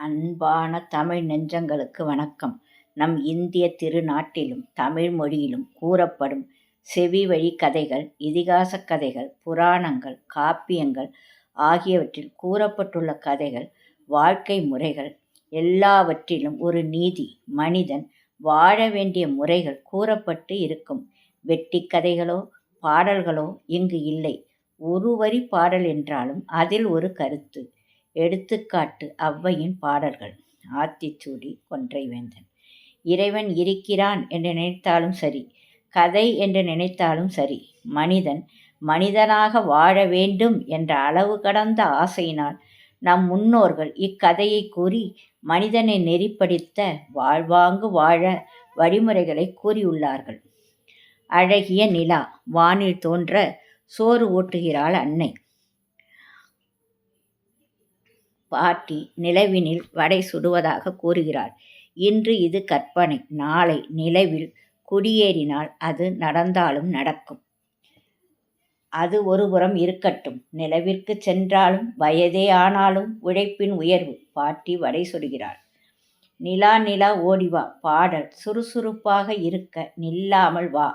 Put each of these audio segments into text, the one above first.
அன்பான தமிழ் நெஞ்சங்களுக்கு வணக்கம். நம் இந்திய திருநாட்டிலும் தமிழ் மொழியிலும் கூறப்படும் செவிவழி கதைகள் இதிகாசக் கதைகள் புராணங்கள் காப்பியங்கள் ஆகியவற்றில் கூறப்பட்டுள்ள கதைகள் வாழ்க்கை முறைகள் எல்லாவற்றிலும் ஒரு நீதி மனிதன் வாழ வேண்டிய முறைகள் கூறப்பட்டு இருக்கும். வெட்டிக் கதைகளோ பாடல்களோ இங்கு இல்லை. ஒரு வரி பாடல் என்றாலும் அதில் ஒரு கருத்து. எடுத்துக்காட்டு அவ்வையின் பாடல்கள். ஆத்திச்சூடி கொன்றைவேந்தன். இறைவன் இருக்கிறான் என்று நினைத்தாலும் சரி கதை என்று நினைத்தாலும் சரி மனிதன் மனிதனாக வாழ வேண்டும் என்ற அளவு கடந்த ஆசையினால் நம் முன்னோர்கள் இக்கதையை கூறி மனிதனை நெறிப்படுத்த வாழ்வாங்கு வாழ வழிமுறைகளை கூறியுள்ளார்கள். அழகிய நிலா வானில் தோன்ற சோறு ஊட்டுகிறாள் அன்னை. பாட்டி நிலவினில் வடை சுடுவதாக கூறுகிறாள். இன்று இது கற்பனை. நாளை நிலவில் குடியேறினால் அது நடந்தாலும் நடக்கும். அது ஒருபுறம் இருக்கட்டும். நிலவிற்கு சென்றாலும் வயதே ஆனாலும் உழைப்பின் உயர்வு. பாட்டி வடை சுடுகிறாள். நிலா நிலா ஓடிவா பாடல் சுறுசுறுப்பாக இருக்க நில்லாமல் வா.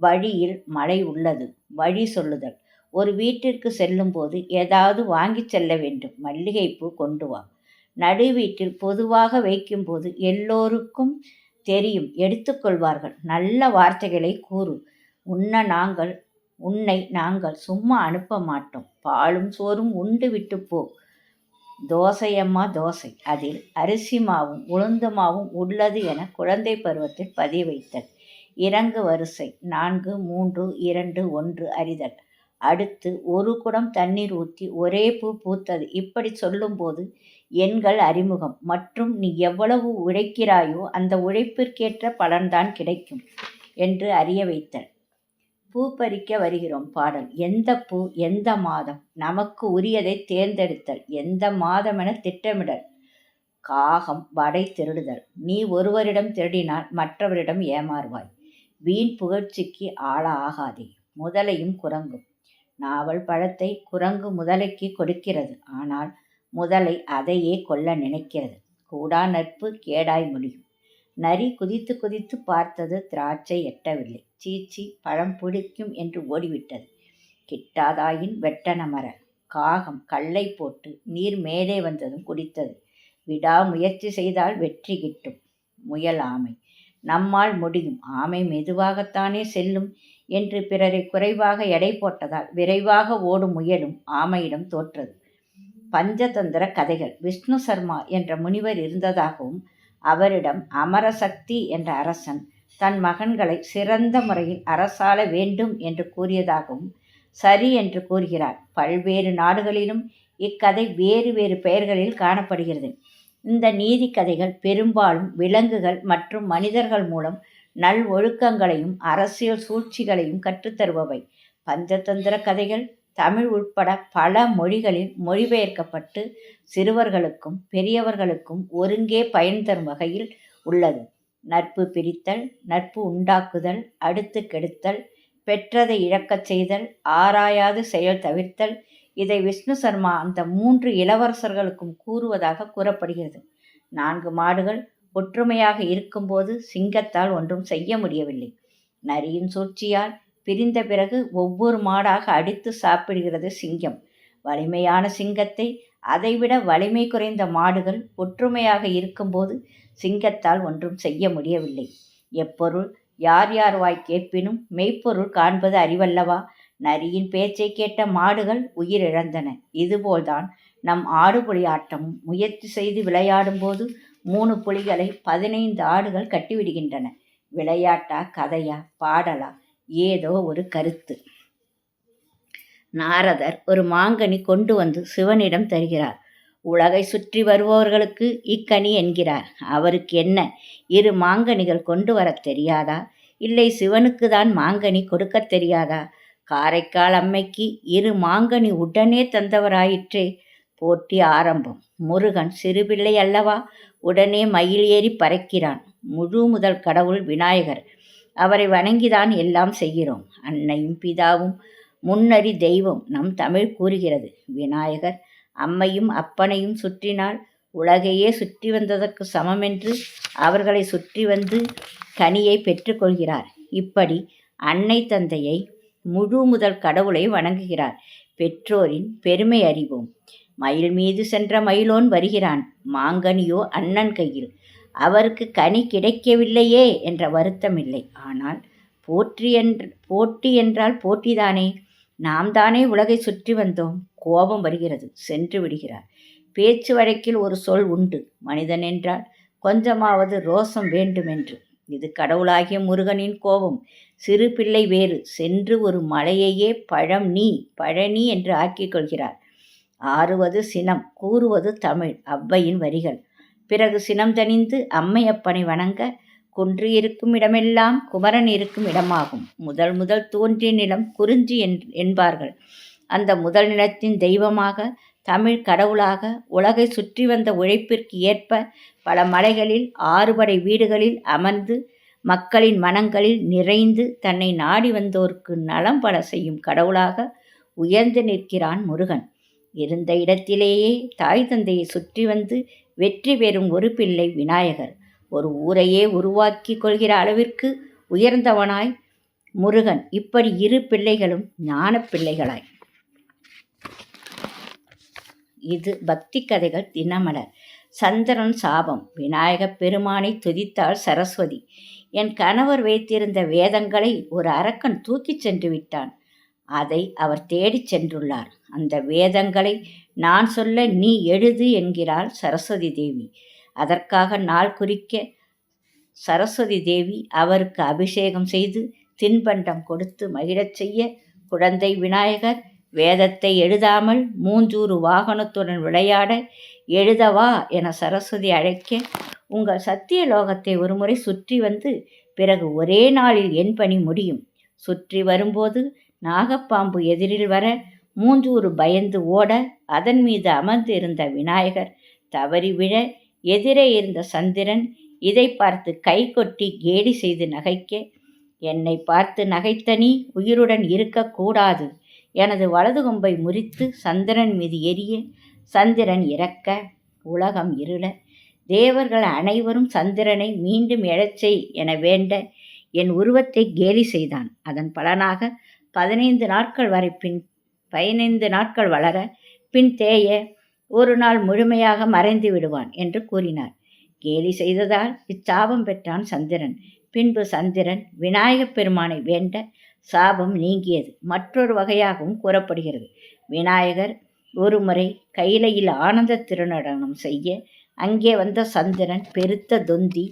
வழியில் மழை உள்ளது. வழி சொல்லுதல். ஒரு வீட்டிற்கு செல்லும்போது ஏதாவது வாங்கிச் செல்ல வேண்டும். மல்லிகைப்பூ கொண்டு வா. நடு வீட்டில் பொதுவாக வைக்கும்போது எல்லோருக்கும் தெரியும். எடுத்துக்கொள்வார்கள் நல்ல வார்த்தைகளை கூறு. உன்ன நாங்கள் உன்னை நாங்கள் சும்மா அனுப்ப மாட்டோம். பாலும் சோறும் உண்டு விட்டு போ. தோசையம்மா தோசை. அதில் அரிசி மாவும் உளுந்து மாவும் உள்ளது என குழந்தை பருவத்தில் பதிவைத்தல். இறங்கு வரிசை. நான்கு மூன்று இரண்டு ஒன்று அறிதல். அடுத்து ஒரு குடம் தண்ணீர் ஊற்றி ஒரே பூ பூத்தது. இப்படி சொல்லும்போது எண்கள் அறிமுகம். மற்றும் நீ எவ்வளவு உழைக்கிறாயோ அந்த உழைப்பிற்கேற்ற பலன்தான் கிடைக்கும் என்று அறிய வைத்தல். பூ பறிக்க வருகிறோம் பாடல். எந்த பூ எந்த மாதம்? நமக்கு உரியதை தேர்ந்தெடுத்தல். எந்த மாதம் என திட்டமிடல். காகம் வடை திருடுதல். நீ ஒருவரிடம் திருடினால் மற்றவரிடம் ஏமாறுவாய். வீண் புகழ்ச்சிக்கு ஆளாகாதே. முதலையும் குரங்கும். நாவல் பழத்தை குரங்கு முதலைக்கு கொடுக்கிறது. ஆனால் முதலை அதையே கொல்ல நினைக்கிறது. கூடா நட்பு கேடாய் முடியும். நரி குதித்து குதித்து பார்த்தது திராட்சை எட்டவில்லை. சீச்சி பழம் பிடிக்கும் என்று ஓடிவிட்டது. கிட்டாதாயின் வெட்டன மர காகம் கல்லை போட்டு நீர் மேலே வந்ததும் குடித்தது. விடா முயற்சி செய்தால் வெற்றி கிட்டும். முயல் ஆமை. நம்மால் முடியும். ஆமை மெதுவாகத்தானே செல்லும். என்று பிறரை குறைவாக எடை போட்டதால் விரைவாக ஓடும் முயலும் ஆமையிடம் தோற்றது. பஞ்சதந்திர கதைகள். விஷ்ணு சர்மா என்ற முனிவர் இருந்ததாகவும் அவரிடம் அமரசக்தி என்ற அரசன் தன் மகன்களை சிறந்த முறையில் அரசாள வேண்டும் என்று கூறியதாகவும் சரி என்று கூறுகிறார். பல்வேறு நாடுகளிலும் இக்கதை வேறு வேறு பெயர்களில் காணப்படுகிறது. இந்த நீதி கதைகள் பெரும்பாலும் விலங்குகள் மற்றும் மனிதர்கள் மூலம் நல் ஒழுக்கங்களையும் அரசியல் சூழ்ச்சிகளையும் கற்றுத்தருபவை. பஞ்சதந்திர கதைகள் தமிழ் உட்பட பல மொழிகளில் மொழிபெயர்க்கப்பட்டு சிறுவர்களுக்கும் பெரியவர்களுக்கும் ஒருங்கே பயன் தரும் வகையில் உள்ளது. நட்பு பிரித்தல் நட்பு உண்டாக்குதல் அடுத்து கெடுத்தல் பெற்றதை இழக்கச் செய்தல் ஆராயாது செயல் தவிர்த்தல் இதை விஷ்ணு சர்மா அந்த மூன்று இளவரசர்களுக்கும் கூறுவதாக கூறப்படுகிறது. நான்கு மாடுகள் ஒற்றுமையாக இருக்கும்போது சிங்கத்தால் ஒன்றும் செய்ய முடியவில்லை. நரியின் சூழ்ச்சியால் பிரிந்த பிறகு ஒவ்வொரு மாடாக அடித்து சாப்பிடுகிறது சிங்கம். வலிமையான சிங்கத்தை அதைவிட வலிமை குறைந்த மாடுகள் ஒற்றுமையாக இருக்கும்போது சிங்கத்தால் ஒன்றும் செய்ய முடியவில்லை. எப்பொருள் யார் யார் வாய் கேட்பினும் மெய்ப்பொருள் காண்பது அறிவல்லவா? நரியின் பேச்சை கேட்ட மாடுகள் உயிரிழந்தன. இதுபோல்தான் நம் ஆடுபுலி ஆட்டமும் முயற்சி செய்து விளையாடும்போது மூணு புலிகளை பதினைந்து ஆடுகள் கட்டிவிடுகின்றன. விளையாட்டா கதையா பாடலா? ஏதோ ஒரு கருத்து. நாரதர் ஒரு மாங்கனி கொண்டு வந்து சிவனிடம் தருகிறார். உலகை சுற்றி வருபவர்களுக்கு இக்கனி என்கிறார். அவருக்கு என்ன? இரு மாங்கனிகள் கொண்டு வரத் தெரியாதா? இல்லை சிவனுக்கு தான் மாங்கனி கொடுக்கத் தெரியாதா? காரைக்கால் அம்மைக்கு இரு மாங்கனி உடனே தந்தவராயிற்றே. போட்டி ஆரம்பம். முருகன் சிறுபிள்ளை அல்லவா? உடனே மயில் ஏறி பறக்கிறான். முழு முதல் கடவுள் விநாயகர். அவரை வணங்கிதான் எல்லாம் செய்கிறோம். அன்னையும் பிதாவும் முன்னறி தெய்வம் நம் தமிழ் கூறுகிறது. விநாயகர் அம்மையும் அப்பனையும் சுற்றினால் உலகையே சுற்றி வந்ததற்கு சமமென்று அவர்களை சுற்றி வந்து கனியை பெற்றுக்கொள்கிறார் இப்படி அன்னை தந்தையை முழு முதல் கடவுளை வணங்குகிறார். பெற்றோரின் பெருமை அறிவோம். மயில் மீது சென்ற மயிலோன் வருகிறான். மாங்கனியோ அண்ணன் கையில் அவருக்கு கனி கிடைக்கவில்லையே என்ற வருத்தம் இல்லை ஆனால் போற்றி என்று போட்டி என்றால் போட்டிதானே? நாம் தானே உலகை சுற்றி வந்தோம். கோபம் வருகிறது. சென்று விடுகிறார். பேச்சு வழக்கில் ஒரு சொல் உண்டு. மனிதன் என்றால் கொஞ்சமாவது ரோசம் வேண்டுமென்று. இது கடவுளாகிய முருகனின் கோபம். சிறு பிள்ளை வேறு சென்று ஒரு மலையையே பழம் நீ பழனி என்று ஆக்கிக் கொள்கிறார். ஆறுவது சினம் கூறுவது தமிழ் அவ்வையின் வரிகள். பிறகு சினம் தணிந்து அம்மையப்பனை வணங்க குன்று இருக்கும் இடமெல்லாம் குமரன் இருக்கும் இடமாகும். முதல் முதல் தோன்றிய நிலம் குறிஞ்சி என்பார்கள். அந்த முதல் நிலத்தின் தெய்வமாக தமிழ் கடவுளாக உலகை சுற்றி வந்த உழைப்பிற்கு ஏற்ப பல மலைகளில் ஆறுபடை வீடுகளில் அமர்ந்து மக்களின் மனங்களில் நிறைந்து தன்னை நாடி வந்தோருக்கு நலம் பல செய்யும் கடவுளாக உயர்ந்து நிற்கிறான் முருகன். இருந்த இடத்திலேயே தாய் தந்தையை சுற்றி வந்து வெற்றி பெறும் ஒரு பிள்ளை விநாயகர். ஒரு ஊரையே உருவாக்கி கொள்கிற அளவிற்கு உயர்ந்தவனாய் முருகன். இப்படி இரு பிள்ளைகளும் ஞான பிள்ளைகளாய். இது பக்தி கதைகள் தினமலர். சந்திரன் சாபம். விநாயகப் பெருமானை துதித்தாள் சரஸ்வதி. என் கணவர் வைத்திருந்த வேதங்களை ஒரு அரக்கன் தூக்கிச் சென்று விட்டான். அதை அவர் தேடிச் சென்றுள்ளார். அந்த வேதங்களை நான் சொல்ல நீ எழுது என்கிறாள் சரஸ்வதி தேவி. அதற்காக நாள் குறிக்க சரஸ்வதி தேவி அவருக்கு அபிஷேகம் செய்து தின்பண்டம் கொடுத்து மகிழச் செய்ய குழந்தை விநாயகர் வேதத்தை எழுதாமல் மூஞ்சூறு வாகனத்துடன் விளையாட எழுதவா என சரஸ்வதி அழைக்க உங்கள் சத்திய லோகத்தை ஒருமுறை சுற்றி வந்து பிறகு ஒரே நாளில் என் பணி முடியும். சுற்றி வரும்போது நாகப்பாம்பு எதிரில் வர மூஞ்சூறு பயந்து ஓட அதன் மீது அமர்ந்து இருந்த விநாயகர் தவறி விழ எதிரே இருந்த சந்திரன் இதை பார்த்து கை கொட்டி கேலி செய்து நகைக்க என்னை பார்த்து நகைத்தனி உயிருடன் இருக்கக்கூடாது எனது வலது கொம்பை முறித்து சந்திரன் மீது எரிய சந்திரன் இறக்க உலகம் இருள. தேவர்கள் அனைவரும் சந்திரனை மீண்டும் எழச்செய் என வேண்ட என் உருவத்தை கேலி செய்தான். அதன் பலனாக பதினைந்து நாட்கள் வரை பின் பதினைந்து நாட்கள் வளர பின் தேய ஒரு நாள் முழுமையாக மறைந்து விடுவான் என்று கூறினார். கேலி செய்ததால் இச்சாபம் பெற்றான் சந்திரன். பின்பு சந்திரன் விநாயகப் பெருமானை வேண்ட சாபம் நீங்கியது. மற்றொரு வகையாகவும் கூறப்படுகிறது. விநாயகர் ஒருமுறை கைலையில் ஆனந்த திருநடனம் செய்ய அங்கே வந்த சந்திரன் பெருத்த தொந்தி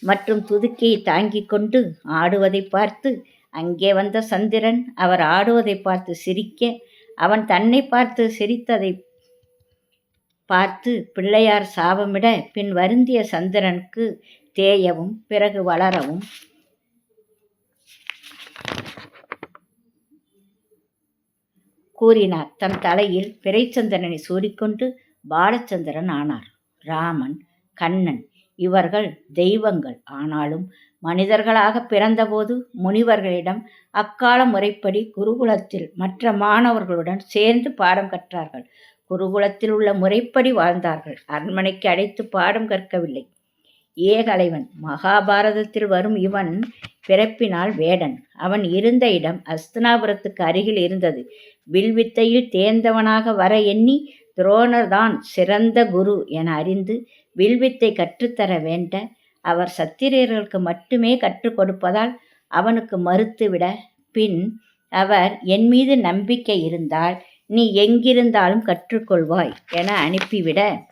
மற்றும் துதுக்கியை தாங்கிக் கொண்டு ஆடுவதை பார்த்து அங்கே வந்த சந்திரன் அவர் ஆடுவதை பார்த்து சிரிக்க அவன் தன்னை பார்த்து சிரித்ததை பார்த்து பிள்ளையார் சாபமிட பின் வருந்திய சந்திரனுக்கு தேயவும் பிறகு வளரவும். கூறினார். தன் தலையில் பிறைச்சந்திரனை சூடிக்கொண்டு பாலச்சந்திரன் ஆனார். ராமன் கண்ணன் இவர்கள் தெய்வங்கள். ஆனாலும் மனிதர்களாக பிறந்தபோது முனிவர்களிடம் அக்கால முறைப்படி குருகுலத்தில் மற்ற மாணவர்களுடன் சேர்ந்து பாடம் கற்றார்கள். குருகுலத்தில் உள்ள முறைப்படி வாழ்ந்தார்கள். அரண்மனைக்கு அழைத்து பாடம் கற்கவில்லை. ஏகலைவன் மகாபாரதத்தில் வரும் இவன் பிறப்பினால் வேடன். அவன் இருந்த இடம் அஸ்தனாபுரத்துக்கு அருகில் இருந்தது. வில்வித்தையில் தேர்ந்தவனாக வர எண்ணி துரோணர்தான் சிறந்த குரு என அறிந்து வில்வித்தை கற்றுத்தர வேண்ட அவர் சத்திரியர்களுக்கு மட்டுமே கற்றுக் கொடுப்பதால் அவனுக்கு மறுத்துவிட பின் அவர் என் மீது நம்பிக்கை இருந்தால் நீ எங்கிருந்தாலும் கற்றுக்கொள்வாய் என அனுப்பிவிட.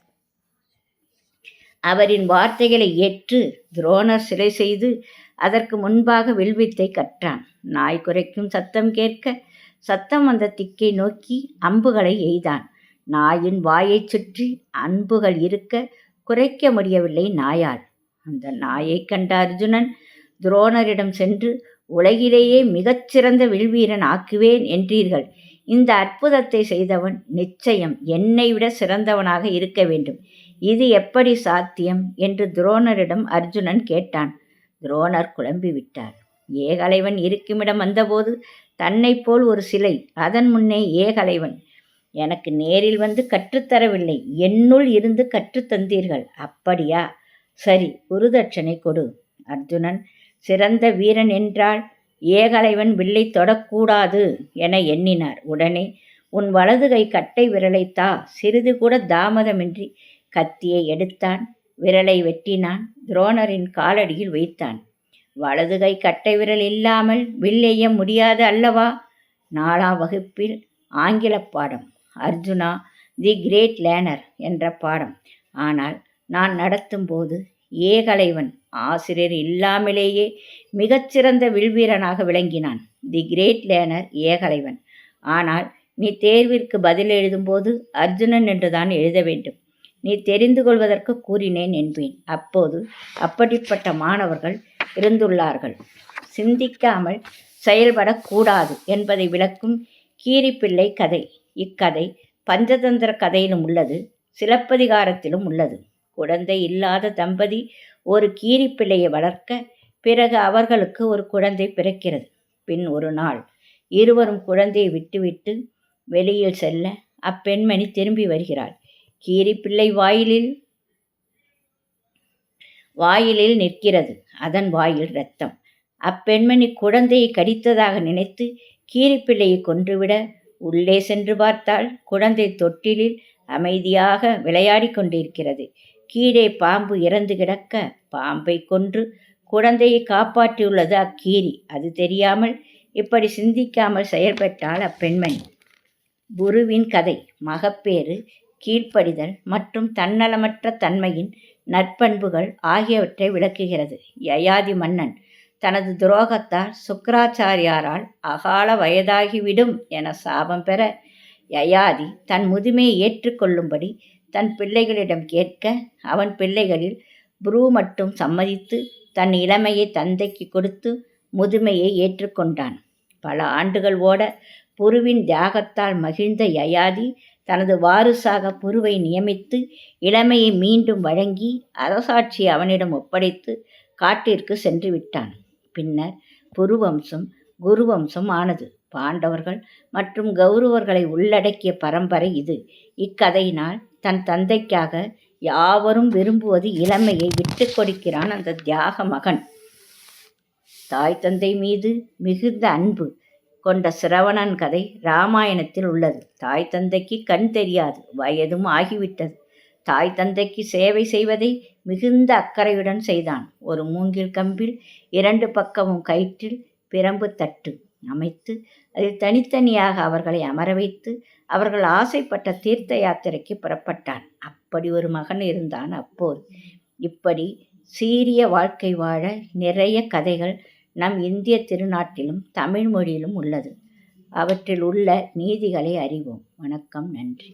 அவரின் வார்த்தைகளை ஏற்று துரோணர் சிலை செய்து அதற்கு முன்பாக வில்வித்தை கற்றான். நாய் குறைக்கும் சத்தம் கேட்க சத்தம் வந்த திக்கை நோக்கி அம்புகளை எய்தான். நாயின் வாயைச் சுற்றி அன்புகள் இருக்க குறைக்க முடியவில்லை நாயால். அந்த நாயைக் கண்ட அர்ஜுனன் துரோணரிடம் சென்று உலகிலேயே மிகச்சிறந்த வில்வீரன் ஆக்குவேன் என்றீர்கள். இந்த அற்புதத்தை செய்தவன் நிச்சயம் என்னை விட சிறந்தவனாக இருக்க வேண்டும். இது எப்படி சாத்தியம்? என்று துரோணரிடம் அர்ஜுனன் கேட்டான். துரோணர் குழம்பிவிட்டார். ஏகலைவன் இருக்குமிடம் வந்தபோது தன்னை போல் ஒரு சிலை அதன் முன்னே ஏகலைவன். எனக்கு நேரில் வந்து கற்றுத்தரவில்லை. என்னுள் இருந்து கற்றுத்தந்தீர்கள் அப்படியா? சரி குருதட்சணை கொடு. அர்ஜுனன் சிறந்த வீரன் என்றால் ஏகலைவன் வில்லை தொடக்கூடாது என எண்ணினார். உடனே உன் வலது கை கட்டை விரலை தா சிறிது கூட தாமதமின்றி கத்தியை எடுத்தான். விரலை வெட்டினான். துரோணரின் காலடியில் வைத்தான். வலது கை கட்டை விரல் இல்லாமல் வில்லைய முடியாது அல்லவா? நாலாம் வகுப்பில் ஆங்கில பாடம். அர்ஜுனா தி கிரேட் லேனர் என்ற பாடம். ஆனால் நான் நடத்தும் போது ஏகலைவன் ஆசிரியர் இல்லாமலேயே மிகச்சிறந்த வில்வீரனாக விளங்கினான். The great learner Ekalavya. ஆனால் நீ தேர்விற்கு பதில் எழுதும்போது அர்ஜுனன் என்றுதான் எழுத வேண்டும். நீ தெரிந்து கொள்வதற்கு கூறினேன் என்பேன். அப்போது அப்படிப்பட்ட மாணவர்கள் இருந்துள்ளார்கள். சிந்திக்காமல் செயல்படக்கூடாது என்பதை விளக்கும் கீரிப்பிள்ளை கதை. இக்கதை பஞ்சதந்திர கதையிலும் உள்ளது சிலப்பதிகாரத்திலும் உள்ளது. குழந்தை இல்லாத தம்பதி ஒரு கீரிப்பிள்ளையை வளர்க்க பிறகு அவர்களுக்கு ஒரு குழந்தை பிறக்கிறது. பின் ஒரு நாள் இருவரும் குழந்தையை விட்டுவிட்டு வெளியில் செல்ல அப்பெண்மணி திரும்பி வருகிறாள். கீரிப்பிள்ளை வாயிலில் வாயிலில் நிற்கிறது. அதன் வாயில் ரத்தம் அப்பெண்மணி குழந்தையை கடித்ததாக நினைத்து கீரிப்பிள்ளையை கொன்றுவிட உள்ளே சென்று பார்த்தால் குழந்தை தொட்டிலில் அமைதியாக விளையாடி கொண்டிருக்கிறது. கீழே பாம்பு இறந்து கிடக்க பாம்பை கொன்று குழந்தையை காப்பாற்றியுள்ளது அக்கீரி. அது தெரியாமல் இப்படி சிந்திக்காமல் செயல்பட்டால் அப்பெண்மணி. குருவின் கதை மகப்பேறு கீழ்ப்படிதல் மற்றும் தன்னலமற்ற தன்மையின் நற்பண்புகள் ஆகியவற்றை விளக்குகிறது. யயாதி மன்னன் தனது துரோகத்தால் சுக்கராச்சாரியாரால் அகால வயதாகிவிடும் என சாபம் பெற யயாதி தன் முதுமையை ஏற்றுக்கொள்ளும்படி தன் பிள்ளைகளிடம் கேட்க அவன் பிள்ளைகளில் புரூ மட்டும் சம்மதித்து தன் இளமையை தந்தைக்கு கொடுத்து முதுமையை ஏற்றுக்கொண்டான். பல ஆண்டுகள் ஓட புருவின் தியாகத்தால் மகிழ்ந்த யயாதி தனது வாரிசாக புருவை நியமித்து இளமையை மீண்டும் வழங்கி அரசாட்சி அவனிடம் ஒப்படைத்து காட்டிற்கு சென்று விட்டான். பின்னர் புருவம்சம் குருவம்சம் ஆனது. பாண்டவர்கள் மற்றும் கௌரவர்களை உள்ளடக்கிய பரம்பரை இது. இக்கதையினால் தன் தந்தைக்காக யாவரும் விரும்புவது இளமையை விட்டு கொடுக்கிறான் அந்த தியாக மகன். தாய் தந்தை மீது மிகுந்த அன்பு கொண்ட சிரவணன் கதை ராமாயணத்தில் உள்ளது. தாய் தந்தைக்கு கண் தெரியாது வயதும் ஆகிவிட்டது. தாய் தந்தைக்கு சேவை செய்வதை மிகுந்த அக்கறையுடன் செய்தான். ஒரு மூங்கில் கம்பில் இரண்டு பக்கமும் கயிற்றில் பிரம்பு தட்டு அமைத்து அதில் தனித்தனியாக அவர்களை அமர வைத்து அவர்கள் ஆசைப்பட்ட தீர்த்த யாத்திரைக்கு புறப்பட்டான். அப்படி ஒரு மகன் இருந்தான் அப்போது. இப்படி சீரிய வாழ்க்கை வாழ நிறைய கதைகள் நம் இந்திய திருநாட்டிலும் தமிழ் மொழியிலும் உள்ளது. அவற்றில் உள்ள நீதிகளை அறிவோம். வணக்கம் நன்றி.